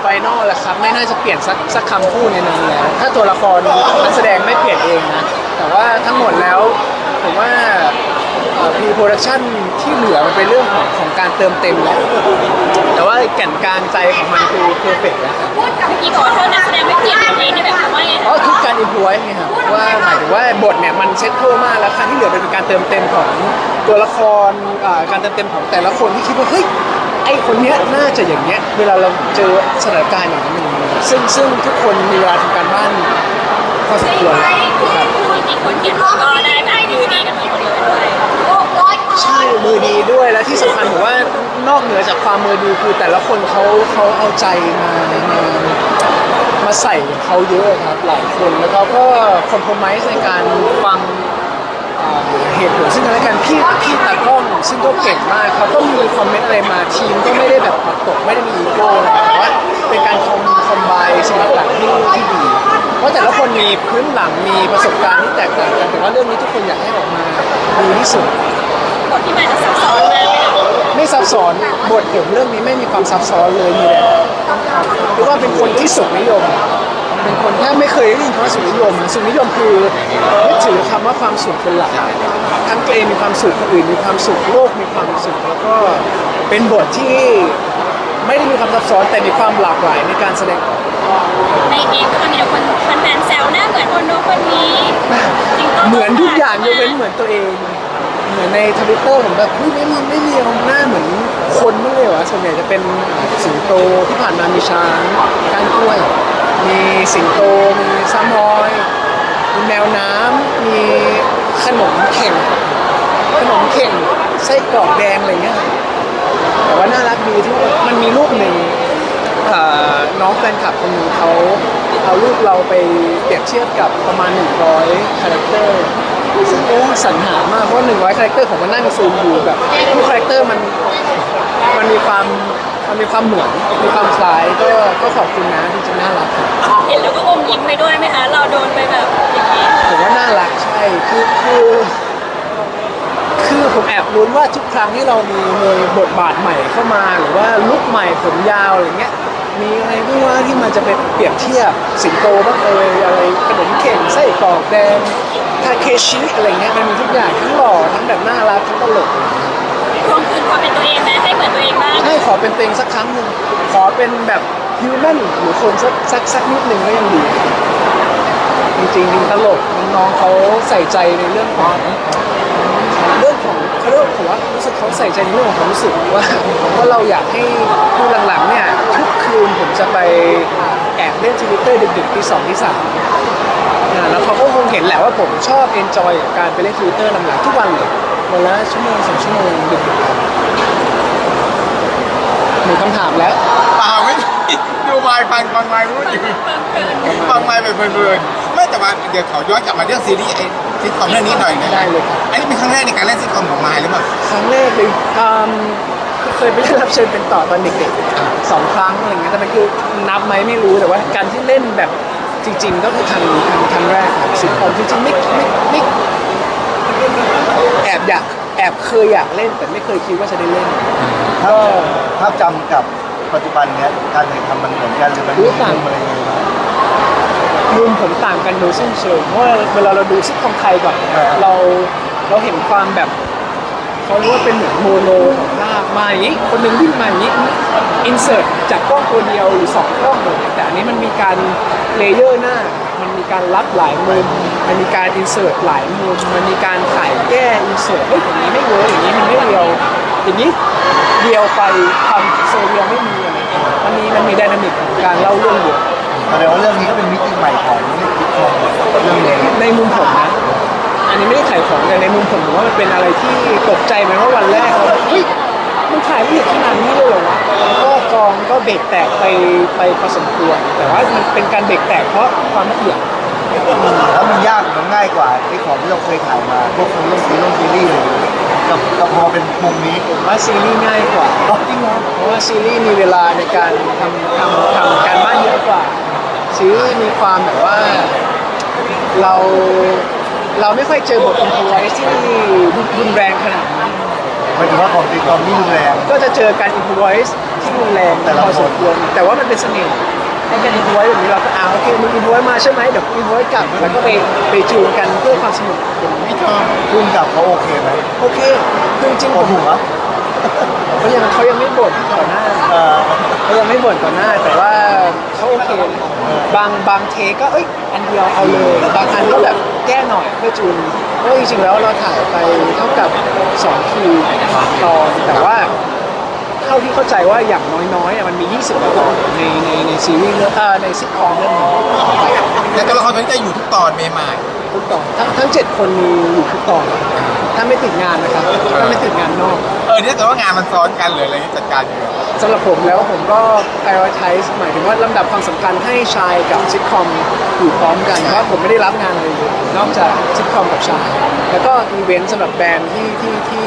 ไฟนอลแหละครับ ไม่น่าจะเปลี่ยนสักสักคำพูดในนั้นแล้วถ้าตัวละครนักแสดงไม่เปลี่ยนเองนะ แต่ว่าทั้งหมดแล้ว ผมว่าพีโปรดักชันที่เหลือมันเป็นเรื่องของของการเติมเต็มแล้ว แต่ว่าแก่นกลางใจของมันคือเพอร์เฟกแล้วครับพูดกับเมื่อกี้บอกว่าถ้านักแสดงไม่เปลี่ยนเพลงนี่แบบว่าไงอ๋อคือการอินพไว้ไงครับว่าหมายถึงว่าบทเนี่ยมันเซ็ตโทมากแล้วครั้งที่เหลือเป็นการเติมเต็มของตัวละครอ่าการเติมเต็มของแต่ละคนที่คิดว่าเฮ้ยไอคนเนี้ยน่าจะอย่างเงี้ยเวลาเราเจอสถานการณ์อย่างนั้นอย่างนี้ซึ่งซึ่งทุกคนมีเวลาทำการบ้านพอสมควรแล้วครับจริงๆคนเขียนบทก็ได้แบบมือดีกันหมดเลยด้วยใช่มือดีด้วยและที่สำคัญผมว่านอกเหนือจากความมือดีคือแต่ละคนเขาเขาเอาใจมามามาใส่เขาเยอะครับหลายคนแล้วเขาก็คอมโพมไในการฟังอ่าเหตุผลซึ่งกันและกันพี่พี่ตากล้องซึ่งก็เก่งมากเขาก็มีคอมเมนต์อะไรมาทีมก็ไม่ได้แบบ กไม่ได้มีอีโก้อะไรแต่ว่าเป็นการคอมคอมไบสิ่งต่างที่ที่ดี เพราะแต่ละคนมีพื้นหลังมีประสบการณ์ที่แตกต่างกันแต่ว่าเรื่องนี้ทุกคนอยากให้ออกมาดีที่สุด บทที่มันจะซับซ้อนมากเลยค่ะไม่ซับซ้อนบทผมเรื่องนี้ไม่มีความซับซ้อนเลยมีแต่ต้องทำหรือว่าเป็นคนที่สุขนิยม เป็นคนแทบไม่เคยได้ยินคำว่าสุขนิยม สุขนิยมคือยึดถือคำว่าความสุขเป็นหลักทั้งตัวเองมีความสุขคนอื่นมีความสุขโลกมีความสุขแล้วก็เป็นบทที่ บซ้อนแต่มีความหลากหลายในการแสดงออกในเองค่ะมีแต่คนแฟนๆแซวหน้าเหมือนคนโน้นคนนี้จริงๆเหมือนทุกอย่างยกเว้นเหมือนตัวเอง เหมือนในทวิตเตอร์ผมแบบเฮ้ยไม่มีไม่มีเอาหน้าเหมือนคนไม่เลยวะส่วนใหญ่จะเป็นสิงโตที่ผ่านมามีช้างก้านกล้วย มีสิงโตมีซามอย มีแมวน้ำมีขนมเข่งขนมเข่งไส้กรอกแดงอะไรเงี้ยแต่ว่าน่ารักดีที่ว่ามันมีรูปหนึ่งเอ่อ น้องแฟนคลับคนหนึงเขาเอารูปเราไปเปรียบเทียบกับประมาณ 100คาแรคเตอร์ซึ่งโอ้สรรหามากเพราะว่า100คาแรคเตอร์ของมันนั่งซูมดูแบบทุกคาแรคเตอร์มันมันมีความมันมีความเหมือนมีความคล้ายก็ก็ขอบคุณนะที่จะน่ารักครับเห็นแล้วก็อมยิ้มไปด้วยไหมคะ เราโดนไปแบบอย่างนี้ผมว่าน่ารักใช่คือคือคือผมแอบลุ้นว่าทุกครั้งที่เรามีมีบทบาทใหม่เข้ามาหรือว่าลุคใหม่ผมยาวอะไรเงี้ย มีอะไรบ้างว่าที่มันจะไปเปรียบเทียบสิงโตบ้างเอยอะไรขนมเข่งไส้กรอกแดงทาเคชิอะไรเงี้ยมันมีทุกอย่างทั้งหล่อทั้งแบบน่ารักทั้งตลกทวงคืนความเป็นตัวเองนะให้เหมือนตัวเองบ้างให้ขอเป็นตัวเต็งสักครั้งหนึ่งขอเป็นแบบฮิวแมนหรือคนสักสักสักนิดหนึ่งก็ยังดี จริงๆจริงตลกน้องๆเขาใส่ใจในเรื่องของเรื่องของเขาเรียกว่าผมว่ารู้สึกเขาใส่ใจในเรื่องของความรู้สึกว่าว่าเราอยากให้คือหลังๆเนี่ยทุกคืน จะไปแอบเล่นทวิตเตอร์ดึกๆที่สองที่สามอ่าแล้วเขาก็คงเห็นแหละว่าผมชอบเอนจอยกับการไปเล่นทวิตเตอร์หลังๆทุกวันเลยวันละชั่วโมงสองชั่วโมงดึกๆมีคำถามแล้วเปล่าไม่มีดูไมค์ฟังฟังไมค์รู้อยู่ฟังไมค์ไปเพลินๆไม่แต่ว่าเดี๋ยวขอย้อนกลับมาเรื่องซีรีส์ไอ้ซิทคอมเรื่องนี้หน่อยนะได้เลยครับอันนี้เป็นครั้งแรกในการเล่นซิทคอมของไมค์หรือเปล่าครั้งแรกเลยอืม เคยไปเล่นรับเชิญเป็นต่อตอนเด็กๆสองครั้งอะไรเงี้ยแต่มันคือนับไหมไม่รู้แต่ว่าการที่เล่นแบบจริง ๆ ก็คือครั้งครั้งครั้งแรกครับสิบคนจริงๆไม่ไม่ไม่แอบอยากแอบเคยอยากเล่นแต่ไม่เคยคิดว่าจะได้เล่นภาพภาพจำกับปัจจุบันเนี้ยการถ่ายทำมันเหมือนกันหรือมันรู้ต่างอะไรยังไงบ้างมุมผมต่างกันโดยสิ้นเชิงเพราะว่าเวลาเราดูซิทคอมไทยก่อนอ่าเราเราเห็นความแบบ เขาเรียกว่าเป็นเหมือนโมโนของภาพมาอย่างนี้คนหนึ่งวิ่งมาอย่างนี้อินเสิร์ตจากกล้องตัวเดียวหรือสองกล้องเลยแต่อันนี้มันมีการเลเยอร์หน้า มันมีการรับหลายมุมมันมีการอินเสิร์ตหลายมุมมันมีการถ่ายแก้อินเสิร์ตเฮ้ยอย่างนี้ไม่เวิร์กอย่างนี้มันไม่เรียวอย่างนี้เรียวไปทำโซเรียลไม่มีอะไรอย่างเงี้ยมันมีมันมีไดนามิกของการเล่าเรื่องเยอะแสดงว่าเรื่องนี้ก็เป็นมิติใหม่ของซิทคอมเรื่องนี้ในมุมผมนะ อันนี้ไม่ได้ขายของแต่ในมุมผมผมว่ามันเป็นอะไรที่ตกใจไหมว่าวันแรกเราแบบเฮ้ยมันถ่ายละเอียดขนาดนี้เลยเหรอวะแล้วก็กองก็เบรกแตกไปไปพอสมควรแต่ว่ามันเป็นการเบรกแตกเพราะความละเอียด แล้วมันยากหรือมันง่ายกว่าไอ้ของที่เราเคยถ่ายมาพวกเรื่องซีรีส์ซีรีส์เลยกับกับพอเป็นมุมนี้ ผมว่าซีรีส์ง่ายกว่าจริงเหรอเพราะว่าซีรีส์มีเวลาในการทำทำทำการบ้านเยอะกว่า ซีรีส์มีความแบบว่า เรา เราไม่ค่อยเจอบทอินโทรไวที่รุนแรงขนาดนั้น หมายถึงว่าของตีกอมนี่รุนแรง ก็จะเจอการอินพ o ไวส์ที่รุนแรงแต่ละพอคนสมควรแต่ว่ามันเป็นเสน่ห์ให้การอินพ o ไวส์แบบนี้เราก็อ่าโอเคมึงอินพ o ไวส์มาใช่ไหมเดี๋ยวอินพ o ไวส์กลับแล้วก็ไปไปจูนกันเพื่อความสนุกไม่ชอบพุ่งกับเขาโอเคไหมโอเคคือจริงๆปผวดมหัวเขายังเขายังไม่บ่นก่อนหน้า เออ เขายังไม่บ่นก่อนหน้าแต่ว่าเขาโอเคนะบางบางเทคก็เอ้ยอั นเดียวเอาเลย บางอันก็แบบแก้หน่อยเพื่อจูนเพราะจริงๆแล้วเราถ่ายไปเท่ากับ2คิวตอนแต่ว่าเท่าที่เข้าใจว่าอย่างน้อยๆอะมันมี 20กว่าตอนในในในซีรีส์เรื่องเอ่อในซิทคอมเรื่องนี้แต่ตัวละครตัวนี้จะอยู่ทุกตอนเมย์มายทุกตอนทั้งทั้งเจ็ดคนมีอยู่ทุกตอน ถ้าไม่ติดงานนะครับถ้าไม่ติดงานนอกเออเนี่ยแต่ว่างานมันซ้อนกันเลยอะไรอย่างเงี้ยจัดการยังไงสำหรับผมแล้วผมก็ prioritize หมายถึงว่าลำดับความสำคัญให้ชายกับซิทคอมอยู่พร้อมกันเพราะผมไม่ได้รับงานอะไรเลยนอกจากซิทคอมกับชาย แล้วก็อีเวนต์สำหรับแบรนด์ที่ที่ที่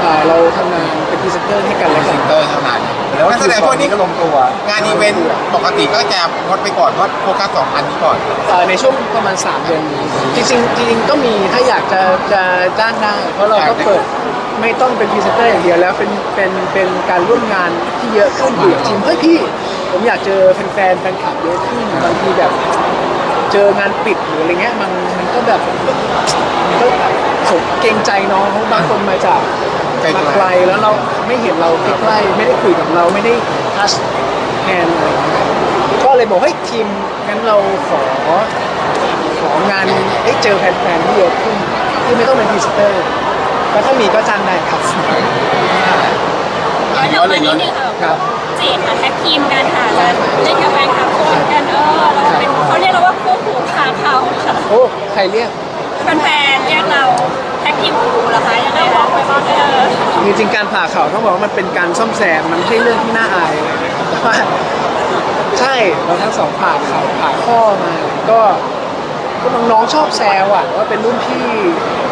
เอ่อเราทำงานเป็นพรีเซนเตอร์ให้กันและกันเตอร์เท่านั้นแล้วนักแสดงพวกนี้ก็ลงตัว งานอีเวนต์ปกติก็จะงดไปก่อนเพราะโฟกัสสองอันนี้ก่อน เอ่อในช่วงประมาณ 3 เดือนนี้จริงๆจริงๆก็มีถ้าอยากจะจะจ้างได้เพราะเราก็เปิดไม่ต้องเป็นพรีเซนเตอร์อย่างเดียวแล้วเป็นเป็นเป็นการร่วมงานที่เยอะขึ้นอยู่กับทีมเฮ้ยพี่ ผมอยากเจอแฟนๆแฟนคลับเยอะขึ้นบางทีแบบ เจองานปิดหรืออะไรเงี้ยมันมันก็แบบมันก็สมเกรงใจน้องเพราะบางคนมาจากไกลๆ มาไกลแล้วเราไม่เห็นเราใกล้ๆไม่ได้คุยกับเราไม่ได้ทัชแฮนอะไรเงี้ยก็เลยบอกเฮ้ยทีมงั้นเราขอ ของานได้เจอแฟนๆที่เยอะขึ้น ที่ไม่ต้องเป็นพรีเซนเตอร์แล้วถ้ามีก็จ้างได้ครับย้อนกลับมานิดนึงค่ะครับ เจดค่ะแท็กทีมกันค่ะจะเล่นกับแฟนคลับโคนกันเออเราเป็นเขาเรียกเราว่าคู่หูขาเขาค่ะโอ้ใครเรียก แฟนๆเรียกเราแท็กทีมคู่หูเหรอคะยังไงบอกไปบ้างเออจริงๆการผ่าเข่าต้องบอกว่ามันเป็นการซ่อมแซมมันไม่ใช่เรื่องที่น่าอายเลยแต่ว่าใช่เราทั้งสองผ่าเข่าผ่าข้อมาก็ ก็น้องๆชอบแซวอะว่าเป็นรุ่นพี่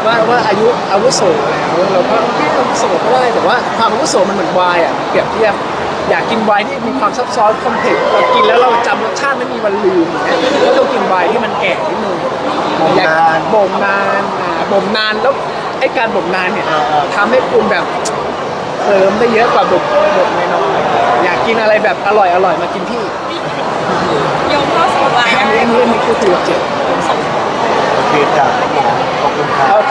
ว่าว่าอายุอาวุโสแล้วเราก็ไม่อาวุโสก็ได้แต่ว่าความอาวุโสมันเหมือนไวน์อะเปรียบเทียบอยากกินไวน์ที่มีความซับซ้อนคอมเพล็กซ์เรากินแล้วเราจำรสชาติไม่มีวันลืมอย่างเงี้ยก็ต้องกินไวน์ที่มันแก่นิดนึงอยากบ่มนานอ่าบ่มนานแล้วไอ้การบ่มนานเนี่ยทำให้คุณแบบเติมได้เยอะกว่าบุกบุกน้อยๆอยากกินอะไรแบบอร่อยอร่อยมากินพี่ยงเข้าสู่วัยอันนี้อันนี้อันนี้คือตัวเจ็ด โอเคจ้ะขอบคุณครับ โอเ